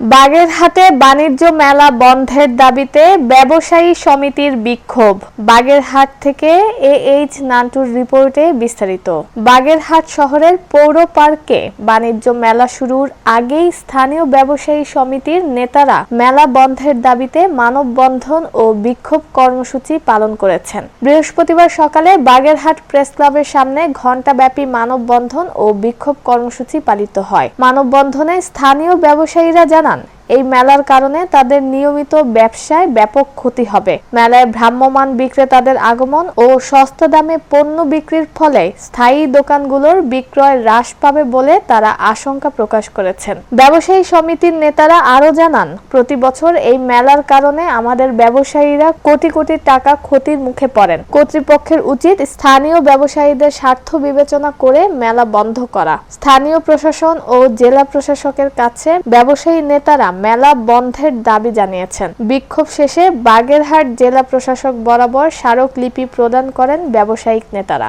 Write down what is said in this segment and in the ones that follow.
বাগেরহাটে বাণিজ্য মেলা বন্ধের দাবিতে ব্যবসায়ী সমিতির বিক্ষোভ। বাগেরহাট থেকে এ এইচ নান্টুর রিপোর্টে বিস্তারিত। বাগেরহাট শহরের পৌর পার্কে বাণিজ্য মেলা শুরুর আগেই স্থানীয় ব্যবসায়ী সমিতির নেতারা মেলা বন্ধের দাবিতে মানববন্ধন ও বিক্ষোভ কর্মসূচি পালন করেছেন। বৃহস্পতিবার সকালে বাগেরহাট প্রেস ক্লাবের সামনে ঘণ্টাব্যাপী মানববন্ধন ও বিক্ষোভ কর্মসূচি পালিত হয়। মানববন্ধনে স্থানীয় ব্যবসায়ীরা জানান এই মেলার কারণে তাদের নিয়মিত ব্যবসায় ব্যাপক ক্ষতি হবে। মেলায় ভ্রাম্যমান বিক্রেতাদের আগমন ও সস্তা দামে পণ্য বিক্রির ফলে স্থায়ী দোকানগুলোর বিক্রয় হ্রাস পাবে বলে তারা আশঙ্কা প্রকাশ করেছেন। ব্যবসায়ী সমিতির নেতারা আরও জানান, প্রতি বছর এই মেলার কারণে আমাদের ব্যবসায়ীরা কোটি কোটি টাকা ক্ষতির মুখে পড়েন। কর্তৃপক্ষের উচিত স্থানীয় ব্যবসায়ীদের স্বার্থ বিবেচনা করে মেলা বন্ধ করা। স্থানীয় প্রশাসন ও জেলা প্রশাসকের কাছে ব্যবসায়ী নেতারা মেলা বন্ধের দাবি জানিয়েছেন। বিক্ষোভ শেষে বাগেরহাট জেলা প্রশাসক বরাবর স্মারকলিপি প্রদান করেন ব্যবসায়িক নেতারা।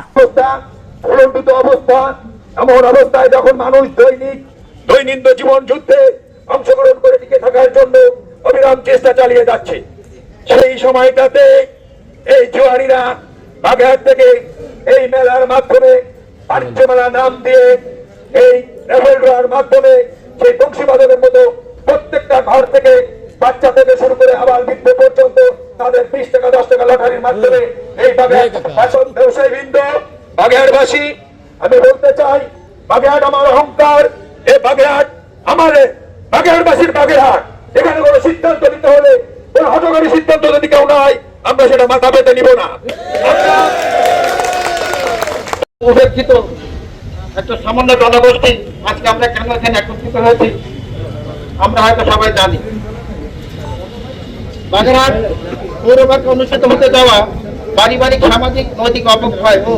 এমন অবস্থায় যখন মানুষ দৈনিক জীবন যুদ্ধে অংশগ্রহণ করে টিকে থাকার জন্য অবিরাম চেষ্টা চালিয়ে যাচ্ছে, সেই সময়টাতে এই জুয়ারিরা বাগেরহাট থেকে এই মেলার মাধ্যমে বাণিজ্য মেলা নাম দিয়ে এই ড্রয়ার মাধ্যমে সেই মতো প্রত্যেকটা ঘর থেকে বাচ্চা থেকে শুরু করে আবার বৃদ্ধ পর্যন্ত তাদের বিশ টাকা দশ টাকা লটারির মাধ্যমে এই বাগেরহাট ফ্যাশন ব্যবসায়ী বৃন্দ বাগেরহাটবাসী আমি বলতে চাই বাগেরহাট আমার অহংকার। এ বাগেরহাট আমার বাগেরহাটবাসীর বাগেরহাট। এখানে কোনো সিদ্ধান্ত নিতে হলে কোনো হটকারী সিদ্ধান্ত যদি কেউ নয় আমরা সেটা মাথা পেতে নিব না। উপেক্ষিত। একটা সামান্য জনগোষ্ঠী আজকে আমরা কেন এখানে একত্রিত হয়েছি? আমরা হয়তো সবাই জানি। বাগেরহাট পৌরবাকে অনুষ্ঠিত হতে যাওয়া পারিবারিক সামাজিক নৈতিক অপক্ষয় ও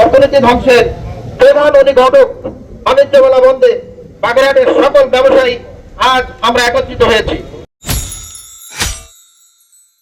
অর্থনীতি ধ্বংসের প্রধান অনুঘটক বাণিজ্য মেলা বন্ধে বাগেরহাটের সকল ব্যবসায়ী আজ আমরা একত্রিত হয়েছি।